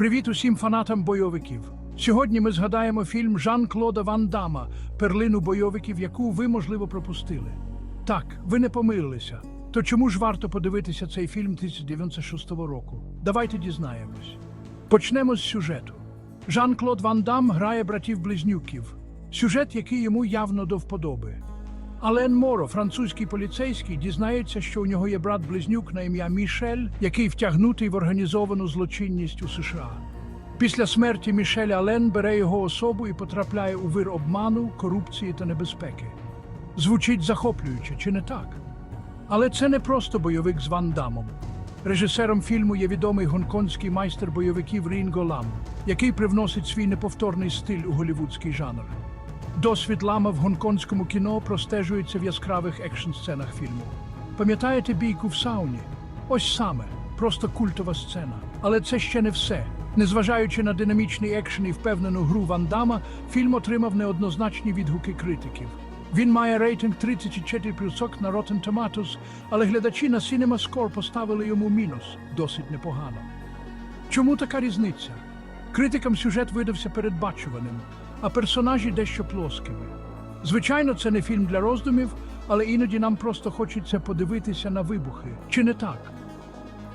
Привіт усім фанатам бойовиків. Сьогодні ми згадаємо фільм Жан-Клода Ван Дама Перлину бойовиків, яку ви, можливо, пропустили. Так, ви не помилилися. То чому ж варто подивитися цей фільм 1996 року? Давайте дізнаємось. Почнемо з сюжету. Жан-Клод Ван Дам грає братів-близнюків. Сюжет, який йому явно до вподоби. Ален Моро, французький поліцейський, дізнається, що у нього є брат-близнюк на ім'я Мішель, який втягнутий в організовану злочинність у США. Після смерті Мішеля Ален бере його особу і потрапляє у вир обману, корупції та небезпеки. Звучить захоплююче, чи не так? Але це не просто бойовик з Ван Дамом. Режисером фільму є відомий гонконгський майстер бойовиків Рінго Лам, який привносить свій неповторний стиль у голівудський жанр. Досвід лама в гонконгському кіно простежується в яскравих екшн-сценах фільму. Пам'ятаєте бійку в сауні? Ось саме, просто культова сцена. Але це ще не все. Незважаючи на динамічний екшен і впевнену гру Ван Дама, фільм отримав неоднозначні відгуки критиків. Він має рейтинг 34 плюсок на Rotten Tomatoes, але глядачі на CinemaScore поставили йому мінус досить непогано. Чому така різниця? Критикам сюжет видався передбачуваним, а персонажі дещо плоскими. Звичайно, це не фільм для роздумів, але іноді нам просто хочеться подивитися на вибухи. Чи не так?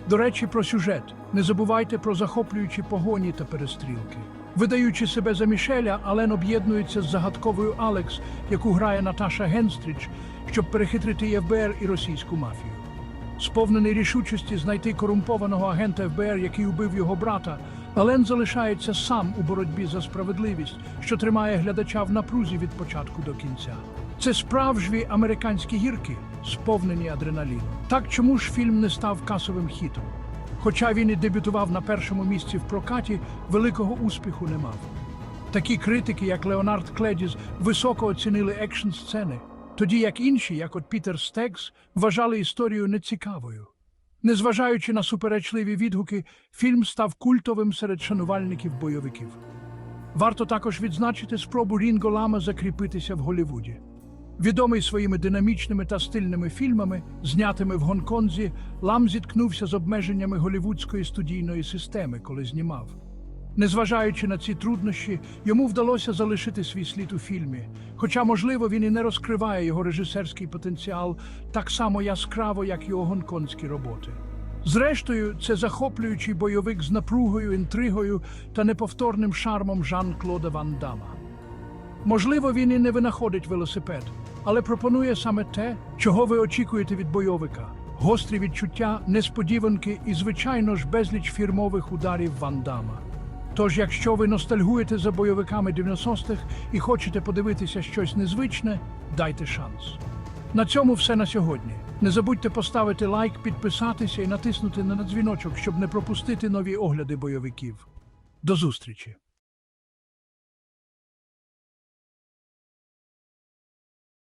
До речі, про сюжет. Не забувайте про захоплюючі погоні та перестрілки. Видаючи себе за Мішеля, Ален об'єднується з загадковою Алекс, яку грає Наташа Генстріч, щоб перехитрити ФБР і російську мафію. Сповнений рішучості знайти корумпованого агента ФБР, який убив його брата, Ален залишається сам у боротьбі за справедливість, що тримає глядача в напрузі від початку до кінця. Це справжні американські гірки, сповнені адреналіну. Так чому ж фільм не став касовим хітом? Хоча він і дебютував на першому місці в прокаті, великого успіху не мав. Такі критики, як Леонард Кледіс, високо оцінили екшн сцени, тоді як інші, як от Пітер Стекс, вважали історію нецікавою. Незважаючи на суперечливі відгуки, фільм став культовим серед шанувальників бойовиків. Варто також відзначити спробу Рінго Лама закріпитися в Голлівуді. Відомий своїми динамічними та стильними фільмами, знятими в Гонконзі, Лам зіткнувся з обмеженнями голівудської студійної системи, коли знімав. Незважаючи на ці труднощі, йому вдалося залишити свій слід у фільмі, хоча, можливо, він і не розкриває його режисерський потенціал так само яскраво, як його гонконгські роботи. Зрештою, це захоплюючий бойовик з напругою, інтригою та неповторним шармом Жан-Клода Ван Дама. Можливо, він і не винаходить велосипед, але пропонує саме те, чого ви очікуєте від бойовика: гострі відчуття, несподіванки і, звичайно ж, безліч фірмових ударів Ван Дама. Тож, якщо ви ностальгуєте за бойовиками 90-х і хочете подивитися щось незвичне, дайте шанс. На цьому все на сьогодні. Не забудьте поставити лайк, підписатися і натиснути на дзвіночок, щоб не пропустити нові огляди бойовиків. До зустрічі!